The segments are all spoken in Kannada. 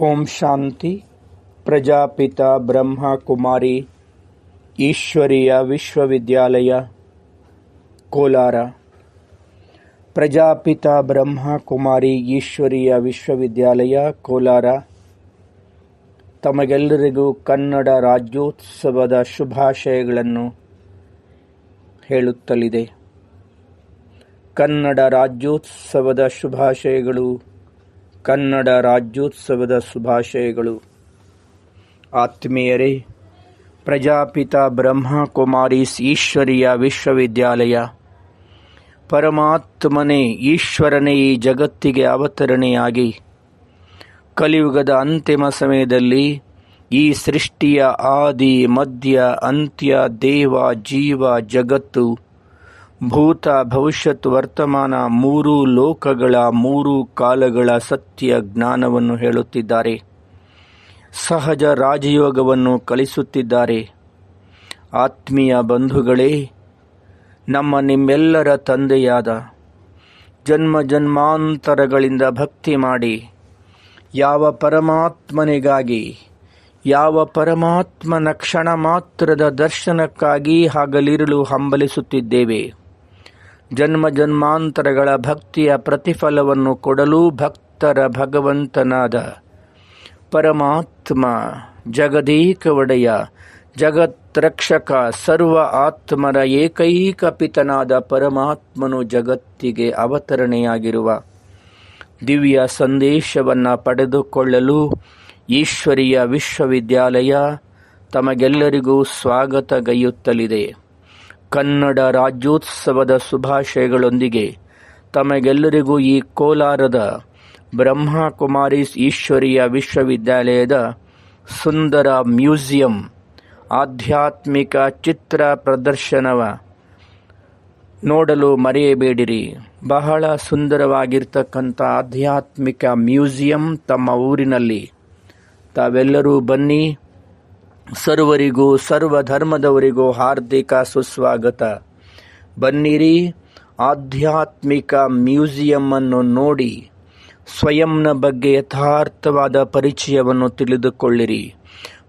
ಓಂ ಶಾಂತಿ. ಪ್ರಜಾಪಿತ ಬ್ರಹ್ಮ ಕುಮಾರಿ ಈಶ್ವರೀಯ ವಿಶ್ವವಿದ್ಯಾಲಯ, ಕೋಲಾರ. ಪ್ರಜಾಪಿತ ಬ್ರಹ್ಮ ಕುಮಾರಿ ಈಶ್ವರೀಯ ವಿಶ್ವವಿದ್ಯಾಲಯ, ಕೋಲಾರ. ತಮಗೆಲ್ಲರಿಗೂ ಕನ್ನಡ ರಾಜ್ಯೋತ್ಸವದ ಶುಭಾಶಯಗಳನ್ನು ಹೇಳುತ್ತಲಿದೆ. ಕನ್ನಡ ರಾಜ್ಯೋತ್ಸವದ ಶುಭಾಶಯಗಳು ಕನ್ನಡ ರಾಜ್ಯೋತ್ಸವದ ಶುಭಾಶಯಗಳು. ಆತ್ಮೀಯರೇ, ಪ್ರಜಾಪಿತ ಬ್ರಹ್ಮ ಕುಮಾರೀಸ್ ಈಶ್ವರೀಯ ವಿಶ್ವವಿದ್ಯಾಲಯ. ಪರಮಾತ್ಮನೇ ಈಶ್ವರನೇ ಈ ಜಗತ್ತಿಗೆ ಅವತರಣೆಯಾಗಿ. ಕಲಿಯುಗದ ಅಂತಿಮ ಸಮಯದಲ್ಲಿ ಈ ಸೃಷ್ಟಿಯ ಆದಿ, ಮಧ್ಯ, ಅಂತ್ಯ, ದೇವ, ಜೀವ, ಜಗತ್ತು ಭೂತ ಭವಿಷ್ಯತ್ ವರ್ತಮಾನ ಮೂರು ಲೋಕಗಳ ಮೂರು ಕಾಲಗಳ ಸತ್ಯ ಜ್ಞಾನವನ್ನು ಹೇಳುತ್ತಿದ್ದಾರೆ. ಸಹಜ ರಾಜಯೋಗವನ್ನು ಕಲಿಸುತ್ತಿದ್ದಾರೆ. ಆತ್ಮೀಯ ಬಂಧುಗಳೇ, ನಮ್ಮ ನಿಮ್ಮೆಲ್ಲರ ತಂದೆಯಾದ ಜನ್ಮ ಜನ್ಮಾಂತರಗಳಿಂದ ಭಕ್ತಿ ಮಾಡಿ, ಯಾವ ಪರಮಾತ್ಮನಿಗಾಗಿ, ಯಾವ ಪರಮಾತ್ಮನ ಕ್ಷಣ ಮಾತ್ರದ ದರ್ಶನಕ್ಕಾಗಿ ಹಾಗಲಿರಲು ಹಂಬಲಿಸುತ್ತಿದ್ದೇವೆ. ಜನ್ಮ ಜನ್ಮಾಂತರಗಳ ಭಕ್ತಿಯ ಪ್ರತಿಫಲವನ್ನು ಕೊಡಲು ಭಕ್ತರ ಭಗವಂತನಾದ ಪರಮಾತ್ಮ, ಜಗದೀಕ ಒಡೆಯ, ಜಗತ್ರಕ್ಷಕ, ಸರ್ವ ಆತ್ಮರ ಏಕೈಕ ಪಿತನಾದ ಪರಮಾತ್ಮನು ಜಗತ್ತಿಗೆ ಅವತರಣೆಯಾಗಿರುವ ದಿವ್ಯ ಸಂದೇಶವನ್ನು ಪಡೆದುಕೊಳ್ಳಲು ಈಶ್ವರಿಯ ವಿಶ್ವವಿದ್ಯಾಲಯ ತಮಗೆಲ್ಲರಿಗೂ ಸ್ವಾಗತಗೈಯುತ್ತಲಿದೆ ಕನ್ನಡ ರಾಜ್ಯೋತ್ಸವದ ಶುಭಾಶಯಗಳೊಂದಿಗೆ ತಮಗೆಲ್ಲರಿಗೂ ಈ ಕೋಲಾರದ ಬ್ರಹ್ಮಕುಮಾರೀಸ್ ಈಶ್ವರಿಯ ವಿಶ್ವವಿದ್ಯಾಲಯದ ಸುಂದರ ಮ್ಯೂಸಿಯಂ ಆಧ್ಯಾತ್ಮಿಕ ಚಿತ್ರ ಪ್ರದರ್ಶನವ ನೋಡಲು ಮರೆಯಬೇಡಿರಿ. ಬಹಳ ಸುಂದರವಾಗಿರ್ತಕ್ಕಂಥ ಆಧ್ಯಾತ್ಮಿಕ ಮ್ಯೂಸಿಯಂ ತಮ್ಮ ಊರಿನಲ್ಲಿ. ತಾವೆಲ್ಲರೂ ಬನ್ನಿ. ಸರ್ವರಿಗೂ ಸರ್ವ ಧರ್ಮದವರಿಗೂ ಹಾರ್ದಿಕ ಸುಸ್ವಾಗತ. ಬನ್ನಿರಿ, ಆಧ್ಯಾತ್ಮಿಕ ಮ್ಯೂಸಿಯಂ ಅನ್ನು ನೋಡಿ, ಸ್ವಯಂನ ಬಗ್ಗೆ ಯಥಾರ್ಥವಾದ ಪರಿಚಯವನ್ನು ತಿಳಿದುಕೊಳ್ಳಿರಿ.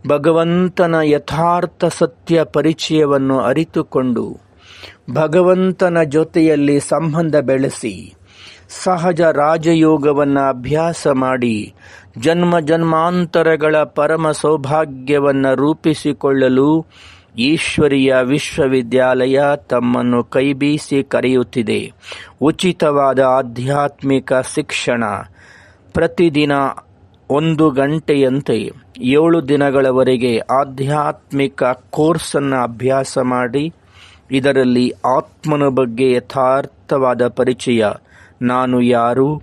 ಭಗವಂತನ ಯಥಾರ್ಥ ಸತ್ಯ ಪರಿಚಯವನ್ನು ಅರಿತುಕೊಂಡು, ಭಗವಂತನ ಜೊತೆಯಲ್ಲಿ ಸಂಬಂಧ ಬೆಳೆಸಿ ಸಹಜ ರಾಜಯೋಗವನ್ನು ಅಭ್ಯಾಸ ಮಾಡಿ ಜನ್ಮ ಜನ್ಮಾಂತರಗಳ ಪರಮ ಸೌಭಾಗ್ಯವನ್ನು ರೂಪಿಸಿಕೊಳ್ಳಲು ಈಶ್ವರಿಯ ವಿಶ್ವವಿದ್ಯಾಲಯ ತಮ್ಮನ್ನು ಕೈಬೀಸಿ ಕರೆಯುತ್ತಿದೆ. ಉಚಿತವಾದ ಆಧ್ಯಾತ್ಮಿಕ ಶಿಕ್ಷಣ ಪ್ರತಿದಿನ ಒಂದು ಗಂಟೆಯಂತೆ ಏಳು ದಿನಗಳವರೆಗೆ ಆಧ್ಯಾತ್ಮಿಕ ಕೋರ್ಸನ್ನು ಅಭ್ಯಾಸ ಮಾಡಿ, ಇದರಲ್ಲಿ ಆತ್ಮನ ಬಗ್ಗೆ ಯಥಾರ್ಥವಾದ ಪರಿಚಯ ನಾನು ಯಾರು?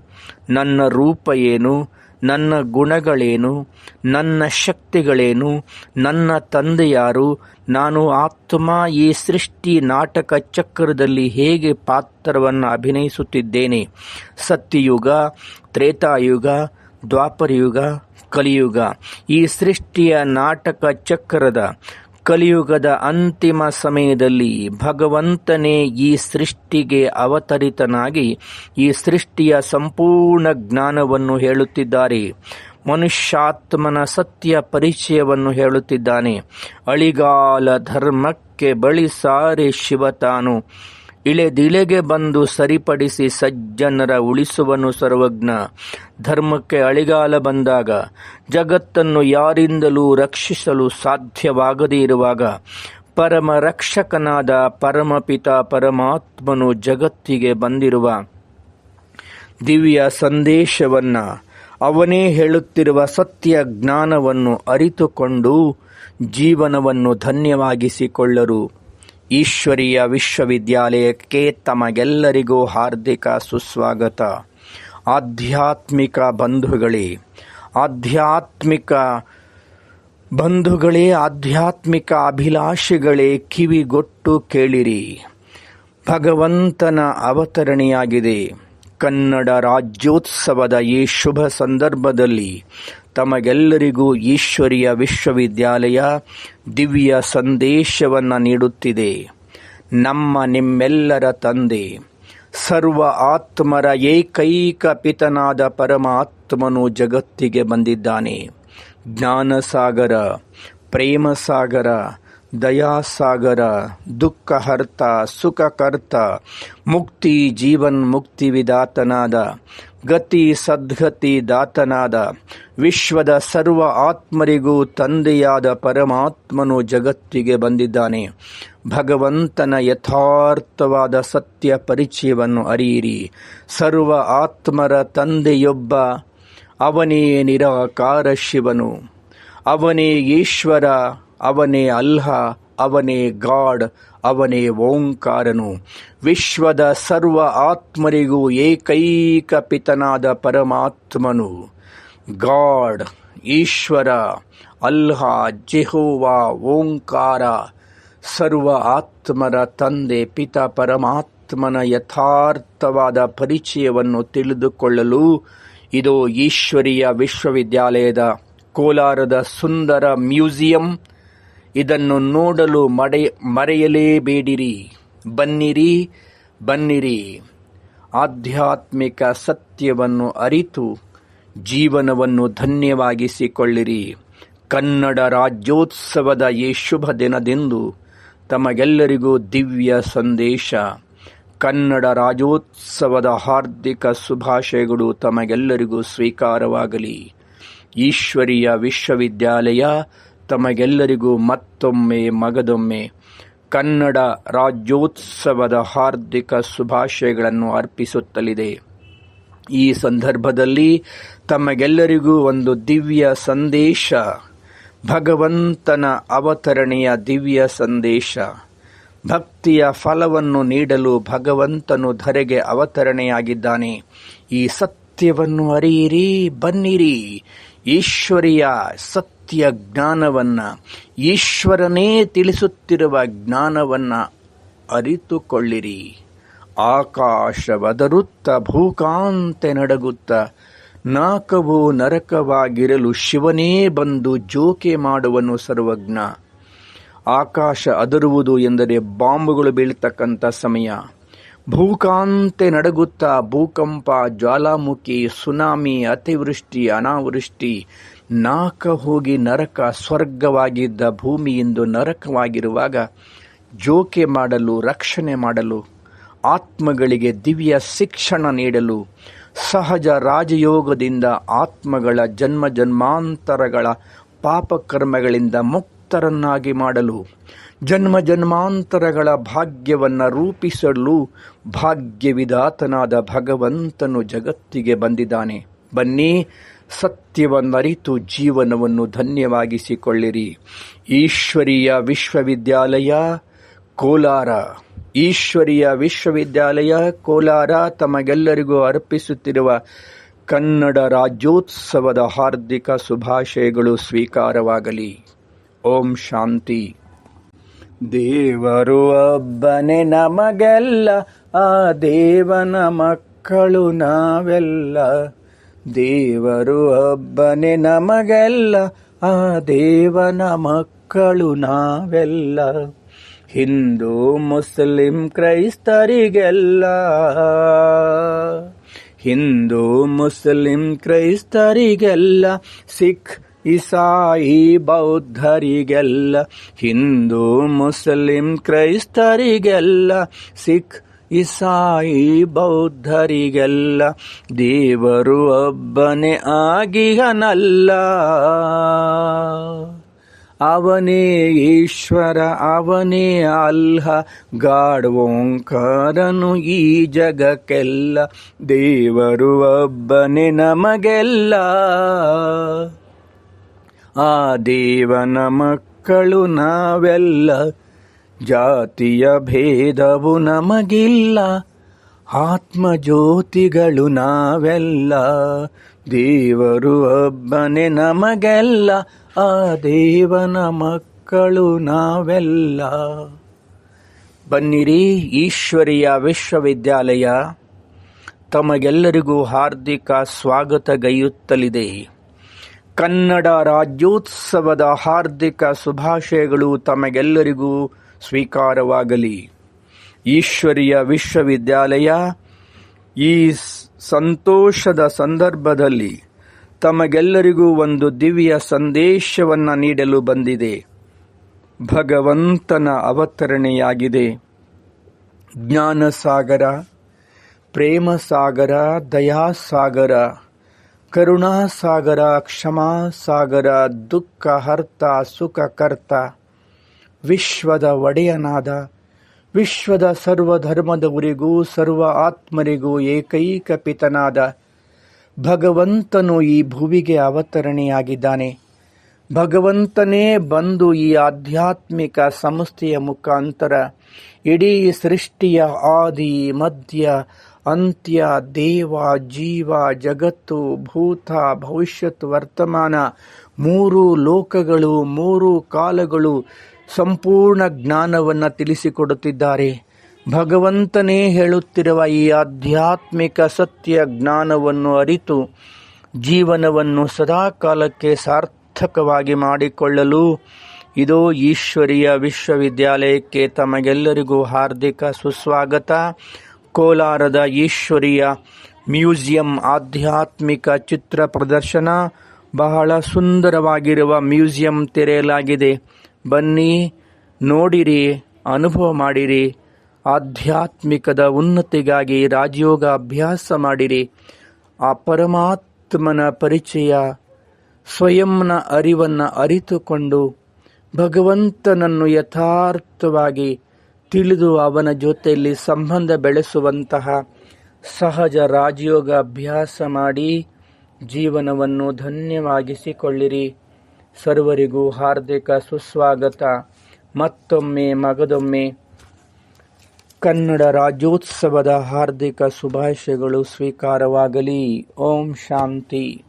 ನನ್ನ ರೂಪ ಏನು? ನನ್ನ ಗುಣಗಳೇನು? ನನ್ನ ಶಕ್ತಿಗಳೇನು? ನನ್ನ ತಂದೆ ಯಾರು? ನಾನು ಆತ್ಮ ಈ ಸೃಷ್ಟಿ ನಾಟಕ ಚಕ್ರದಲ್ಲಿ ಹೇಗೆ ಪಾತ್ರವನ್ನು ಅಭಿನಯಿಸುತ್ತಿದ್ದೇನೆ? ಸತ್ಯಯುಗ, ತ್ರೇತಾಯುಗ, ದ್ವಾಪರಯುಗ, ಕಲಿಯುಗ. ಈ ಸೃಷ್ಟಿಯ ನಾಟಕ ಚಕ್ರದ ಕಲಿಯುಗದ ಅಂತಿಮ ಸಮಯದಲ್ಲಿ ಭಗವಂತನೇ ಈ ಸೃಷ್ಟಿಗೆ ಅವತರಿತನಾಗಿ ಈ ಸೃಷ್ಟಿಯ ಸಂಪೂರ್ಣ ಜ್ಞಾನವನ್ನು ಹೇಳುತ್ತಿದ್ದಾರೆ. ಮನುಷ್ಯಾತ್ಮನ ಸತ್ಯ ಪರಿಚಯವನ್ನು ಹೇಳುತ್ತಿದ್ದಾನೆ. ಅಳಿಗಾಲ ಧರ್ಮಕ್ಕೆ ಬಳಿ ಸಾರೆ ಶಿವ ತಾನು. ಇಳೆದಿಳೆಗೆ ಬಂದು ಸರಿಪಡಿಸಿ ಸಜ್ಜನರ ಉಳಿಸುವನು ಸರ್ವಜ್ಞ. ಧರ್ಮಕ್ಕೆ ಅಳಿಗಾಲ ಬಂದಾಗ ಜಗತ್ತನ್ನು ಯಾರಿಂದಲೂ ರಕ್ಷಿಸಲು ಸಾಧ್ಯವಾಗದೇ ಇರುವಾಗ ಪರಮ ರಕ್ಷಕನಾದ ಪರಮಪಿತ ಪರಮಾತ್ಮನು ಜಗತ್ತಿಗೆ ಬಂದಿರುವ ದಿವ್ಯ ಸಂದೇಶವನ್ನು ಅವನೇ ಹೇಳುತ್ತಿರುವ ಸತ್ಯ ಜ್ಞಾನವನ್ನು ಅರಿತುಕೊಂಡು ಜೀವನವನ್ನು ಧನ್ಯವಾಗಿಸಿಕೊಳ್ಳರು. ಈಶ್ವರೀಯ ವಿಶ್ವವಿದ್ಯಾಲಯಕ್ಕೆ ತಮಗೆಲ್ಲರಿಗೂ ಹಾರ್ದಿಕ ಸುಸ್ವಾಗತ. ಆಧ್ಯಾತ್ಮಿಕ ಬಂಧುಗಳೇ ಆಧ್ಯಾತ್ಮಿಕ ಬಂಧುಗಳೇ, ಆಧ್ಯಾತ್ಮಿಕ ಅಭಿಲಾಷೆಗಳೇ ಕಿವಿಗೊಟ್ಟು ಕೇಳಿರಿ. ಭಗವಂತನ ಅವತರಣೆಯಾಗಿದೆ. ಕನ್ನಡ ರಾಜ್ಯೋತ್ಸವದ ಈ ಶುಭ ಸಂದರ್ಭದಲ್ಲಿ ತಮಗೆಲ್ಲರಿಗೂ ಈಶ್ವರಿಯ ವಿಶ್ವವಿದ್ಯಾಲಯ ದಿವ್ಯ ಸಂದೇಶವನ್ನು ನೀಡುತ್ತಿದೆ. ನಮ್ಮ ನಿಮ್ಮೆಲ್ಲರ ತಂದೆ, ಸರ್ವ ಆತ್ಮರ ಏಕೈಕ ಪಿತನಾದ ಪರಮಾತ್ಮನು ಜಗತ್ತಿಗೆ ಬಂದಿದ್ದಾನೆ. ಜ್ಞಾನಸಾಗರ, ಪ್ರೇಮಸಾಗರ, ದಯಾಸಾಗರ, ದುಃಖಹರ್ತ, ಸುಖಕರ್ತ, ಮುಕ್ತಿ ಜೀವನ್ ಮುಕ್ತಿ ವಿದಾತನಾದ ಗತಿ ಸದ್ಗತಿ ದಾತನಾದ ವಿಶ್ವದ ಸರ್ವ ಆತ್ಮರಿಗೂ ತಂದೆಯಾದ ಪರಮಾತ್ಮನು ಜಗತ್ತಿಗೆ ಬಂದಿದ್ದಾನೆ. ಭಗವಂತನ ಯಥಾರ್ಥವಾದ ಸತ್ಯ ಪರಿಚಯವನ್ನು ಅರಿಯಿರಿ. ಸರ್ವ ಆತ್ಮರ ತಂದೆಯೊಬ್ಬ, ಅವನೇ ನಿರಾಕಾರ ಶಿವನು. ಅವನೇ ಈಶ್ವರ, ಅವನೇ ಅಲ್ಹ, ಅವನೇ ಗಾಡ್ ಅವನೇ ಓಂಕಾರನು. ವಿಶ್ವದ ಸರ್ವ ಆತ್ಮರಿಗೂ ಏಕೈಕ ಪಿತನಾದ ಪರಮಾತ್ಮನು. God, Ishwara, Allah, Jehovah, Omkara, ಸರ್ವ ಆತ್ಮರ ತಂದೆ, ಪಿತ ಪರಮಾತ್ಮನ ಯಥಾರ್ಥವಾದ ಪರಿಚಯವನ್ನು ತಿಳಿದುಕೊಳ್ಳಲು ಇದು ಈಶ್ವರೀಯ ವಿಶ್ವವಿದ್ಯಾಲಯದ ಕೋಲಾರದ ಸುಂದರ ಮ್ಯೂಸಿಯಂ ಇದನ್ನು ನೋಡಲು ಮಡೆ ಮರೆಯಲೇಬೇಡಿರಿ ಬನ್ನಿರಿ ಬನ್ನಿರಿ. ಆಧ್ಯಾತ್ಮಿಕ ಸತ್ಯವನ್ನು ಅರಿತು ಜೀವನವನ್ನು ಧನ್ಯವಾಗಿಸಿಕೊಳ್ಳಿರಿ. ಕನ್ನಡ ರಾಜ್ಯೋತ್ಸವದ ಈ ಶುಭ ದಿನದಂದು ತಮಗೆಲ್ಲರಿಗೂ ದಿವ್ಯ ಸಂದೇಶ. ಕನ್ನಡ ರಾಜ್ಯೋತ್ಸವದ ಹಾರ್ದಿಕ ಶುಭಾಶಯಗಳು ತಮಗೆಲ್ಲರಿಗೂ ಸ್ವೀಕಾರವಾಗಲಿ. ಈಶ್ವರೀಯ ವಿಶ್ವವಿದ್ಯಾಲಯ ತಮಗೆಲ್ಲರಿಗೂ ಮತ್ತೊಮ್ಮೆ ಮಗದೊಮ್ಮೆ ಕನ್ನಡ ರಾಜ್ಯೋತ್ಸವದ ಹಾರ್ದಿಕ ಶುಭಾಶಯಗಳನ್ನು ಅರ್ಪಿಸುತ್ತಲಿದೆ. ಈ ಸಂದರ್ಭದಲ್ಲಿ ತಮಗೆಲ್ಲರಿಗೂ ಒಂದು ದಿವ್ಯ ಸಂದೇಶ, ಭಗವಂತನ ಅವತರಣೆಯ ದಿವ್ಯ ಸಂದೇಶ. ಭಕ್ತಿಯ ಫಲವನ್ನು ನೀಡಲು ಭಗವಂತನು ಧರೆಗೆ ಅವತರಣೆಯಾಗಿದ್ದಾನೆ. ಈ ಸತ್ಯವನ್ನು ಅರಿಯಿರಿ, ಬನ್ನಿರಿ. ಈಶ್ವರಿಯ ಸತ್ಯ ಜ್ಞಾನವನ್ನ, ಈಶ್ವರನೇ ತಿಳಿಸುತ್ತಿರುವ ಜ್ಞಾನವನ್ನ ಅರಿತುಕೊಳ್ಳಿರಿ. ಆಕಾಶವದರುತ್ತ ಭೂಕಾಂತೆ ನಡಗುತ್ತ, ನಾಕವು ನರಕವಾಗಿರಲು ಶಿವನೇ ಬಂದು ಜೋಕೆ ಮಾಡುವನು ಸರ್ವಜ್ಞ. ಆಕಾಶ ಅದರುವುದು ಎಂದರೆ ಬಾಂಬುಗಳು ಬೀಳ್ತಕ್ಕಂಥ ಸಮಯ. ಭೂಕಾಂತೆ ನಡಗುತ್ತಾ ಭೂಕಂಪ, ಜ್ವಾಲಾಮುಖಿ, ಸುನಾಮಿ, ಅತಿವೃಷ್ಟಿ, ಅನಾವೃಷ್ಟಿ ನಾಕ ಹೋಗಿ ನರಕ ಸ್ವರ್ಗವಾಗಿದ್ದ ಭೂಮಿಯಿಂದ ನರಕವಾಗಿರುವಾಗ ಜೋಕೆ ಮಾಡಲು, ರಕ್ಷಣೆ ಮಾಡಲು, ಆತ್ಮಗಳಿಗೆ ದಿವ್ಯ ಶಿಕ್ಷಣ ನೀಡಲು, ಸಹಜ ರಾಜಯೋಗದಿಂದ ಆತ್ಮಗಳ ಜನ್ಮ ಜನ್ಮಾಂತರಗಳ ಪಾಪಕರ್ಮಗಳಿಂದ ಮುಕ್ತರನ್ನಾಗಿ ಮಾಡಲು, ಜನ್ಮ ಜನ್ಮಾಂತರಗಳ ಭಾಗ್ಯವನ್ನು ರೂಪಿಸಲು ಭಾಗ್ಯವಿದಾತನಾದ ಭಗವಂತನು ಜಗತ್ತಿಗೆ ಬಂದಿದ್ದಾನೆ. ಬನ್ನಿ ಸತ್ಯವನ್ನರಿತು ಜೀವನವನ್ನು ಧನ್ಯವಾಗಿಸಿಕೊಳ್ಳಿರಿ. ಈಶ್ವರೀಯ ವಿಶ್ವವಿದ್ಯಾಲಯ ಕೋಲಾರ. ಈಶ್ವರೀಯ ವಿಶ್ವವಿದ್ಯಾಲಯ ಕೋಲಾರ ತಮಗೆಲ್ಲರಿಗೂ ಅರ್ಪಿಸುತ್ತಿರುವ ಕನ್ನಡ ರಾಜ್ಯೋತ್ಸವದ ಹಾರ್ದಿಕ ಶುಭಾಶಯಗಳು ಸ್ವೀಕಾರವಾಗಲಿ. ಓಂ ಶಾಂತಿ. ದೇವರು ಒಬ್ಬನೇ ನಮಗೆಲ್ಲ, ಆ ದೇವನ ಮಕ್ಕಳು ನಾವೆಲ್ಲ. ದೇವರು ಒಬ್ಬನೇ ನಮಗೆಲ್ಲ, ಆ ದೇವನ ಮಕ್ಕಳು ನಾವೆಲ್ಲ. ಹಿಂದೂ, ಮುಸ್ಲಿಂ ಕ್ರೈಸ್ತರಿಗೆಲ್ಲ. ಹಿಂದೂ, ಮುಸ್ಲಿಂ ಕ್ರೈಸ್ತರಿಗೆಲ್ಲ, ಸಿಖ್, ಇಸಾಯಿ ಬೌದ್ಧರಿಗೆಲ್ಲ. ಹಿಂದೂ, ಮುಸ್ಲಿಂ ಕ್ರೈಸ್ತರಿಗೆಲ್ಲ, ಸಿಖ್ ಇಸಾಯಿ ಬೌದ್ಧರಿಗೆಲ್ಲ ದೇವರು ಒಬ್ಬನೇ ಆಗಿಹನಲ್ಲ. ಅವನೇ ಈಶ್ವರ, ಅವನೇ ಅಲ್ಹ, ಗಾಡ್ ಈ ಜಗಕ್ಕೆಲ್ಲ. ದೇವರು ಒಬ್ಬನೇ ನಮಗೆಲ್ಲ. ಆ ದೇವನ ಮಕ್ಕಳು ನಾವೆಲ್ಲ ಜಾತಿಯ ಭೇದವು ನಮಗಿಲ್ಲ. ಆತ್ಮಜ್ಯೋತಿಗಳು ನಾವೆಲ್ಲ. ದೇವರು ಒಬ್ಬನೇ ನಮಗೆಲ್ಲ. ಆ ದೇವನ ಮಕ್ಕಳು ನಾವೆಲ್ಲ. ಬನ್ನಿರಿ ಈಶ್ವರಿಯ ವಿಶ್ವವಿದ್ಯಾಲಯ. ತಮಗೆಲ್ಲರಿಗೂ ಹಾರ್ದಿಕ ಸ್ವಾಗತಗೈಯುತ್ತಲಿದೆ ಕನ್ನಡ ರಾಜ್ಯೋತ್ಸವದ ಹಾರ್ದಿಕ ಶುಭಾಶಯಗಳು ತಮಗೆಲ್ಲರಿಗೂ. ಸ್ವೀಕಾರವಾಗಲಿ. ಈಶ್ವರಿಯ ವಿಶ್ವವಿದ್ಯಾಲಯ ಈ ಸಂತೋಷದ ಸಂದರ್ಭದಲ್ಲಿ ತಮಗೆಲ್ಲರಿಗೂ ಒಂದು ದಿವ್ಯ ಸಂದೇಶವನ್ನು ನೀಡಲು ಬಂದಿದೆ. ಭಗವಂತನ ಅವತರಣೆಯಾಗಿದೆ. ಜ್ಞಾನಸಾಗರ, ಪ್ರೇಮಸಾಗರ, ದಯಾಸಾಗರ, ಕರುಣಾಸಾಗರ, ಕ್ಷಮಾಸಾಗರ, ದುಃಖ, ಹರ್ತ ಸುಖಕರ್ತ ವಿಶ್ವದ ಒಡೆಯನಾದ, ವಿಶ್ವದ ಸರ್ವಧರ್ಮದವರಿಗೂ ಸರ್ವ ಆತ್ಮರಿಗೂ ಏಕೈಕ ಪಿತನಾದ, ಭಗವಂತನು ಈ ಭುವಿಗೆ ಅವತರಣೆಯಾಗಿದ್ದಾನೆ. ಭಗವಂತನೇ ಬಂದು ಈ ಆಧ್ಯಾತ್ಮಿಕ ಸಂಸ್ಥೆಯ ಮುಖಾಂತರ ಇಡೀ ಸೃಷ್ಟಿಯ ಆದಿ, ಮಧ್ಯ, ಅಂತ್ಯ, ದೇವ, ಜೀವ, ಜಗತ್ತು, ಭೂತ ಭವಿಷ್ಯತ್ ವರ್ತಮಾನ, ಮೂರು ಲೋಕಗಳು, ಮೂರು ಕಾಲಗಳು ಸಂಪೂರ್ಣ ಜ್ಞಾನವನ್ನು ತಿಳಿಸಿಕೊಡುತ್ತಿದ್ದಾರೆ. ಭಗವಂತನೇ ಹೇಳುತ್ತಿರುವ ಈ ಆಧ್ಯಾತ್ಮಿಕ ಸತ್ಯ ಜ್ಞಾನವನ್ನು ಅರಿತು ಜೀವನವನ್ನು ಸದಾಕಾಲಕ್ಕೆ ಸಾರ್ಥಕವಾಗಿ ಮಾಡಿಕೊಳ್ಳಲು ಇದು ಈಶ್ವರಿಯ ವಿಶ್ವವಿದ್ಯಾಲಯಕ್ಕೆ ತಮಗೆಲ್ಲರಿಗೂ ಹಾರ್ದಿಕ ಸುಸ್ವಾಗತ. ಕೋಲಾರದ ಈಶ್ವರಿಯ ಮ್ಯೂಸಿಯಂ ಆಧ್ಯಾತ್ಮಿಕ ಚಿತ್ರ ಪ್ರದರ್ಶನ ಬಹಳ ಸುಂದರವಾಗಿರುವ ಮ್ಯೂಸಿಯಂ ತೆರೆಯಲಾಗಿದೆ. ಬನ್ನಿ, ನೋಡಿರಿ, ಅನುಭವ ಮಾಡಿರಿ, ಆಧ್ಯಾತ್ಮಿಕದ ಉನ್ನತಿಗಾಗಿ ರಾಜಯೋಗ ಅಭ್ಯಾಸ ಮಾಡಿರಿ. ಆ ಪರಮಾತ್ಮನ ಪರಿಚಯ, ಸ್ವಯಂನ ಅರಿವನ್ನು ಅರಿತುಕೊಂಡು ಭಗವಂತನನ್ನು ಯಥಾರ್ಥವಾಗಿ ತಿಳಿದು ಅವನ ಜೊತೆಯಲ್ಲಿ ಸಂಬಂಧ ಬೆಳೆಸುವಂತಹ ಸಹಜ ರಾಜಯೋಗ ಅಭ್ಯಾಸ ಮಾಡಿ ಜೀವನವನ್ನು ಧನ್ಯವಾಗಿಸಿಕೊಳ್ಳಿರಿ. ಸರ್ವರಿಗೂ ಹಾರ್ದಿಕ ಸುಸ್ವಾಗತ. ಮತ್ತೊಮ್ಮೆ ಮಗದೊಮ್ಮೆ ಕನ್ನಡ ರಾಜ್ಯೋತ್ಸವದ ಹಾರ್ದಿಕ ಶುಭಾಶಯಗಳು ಸ್ವೀಕಾರವಾಗಲಿ. ಓಂ ಶಾಂತಿ.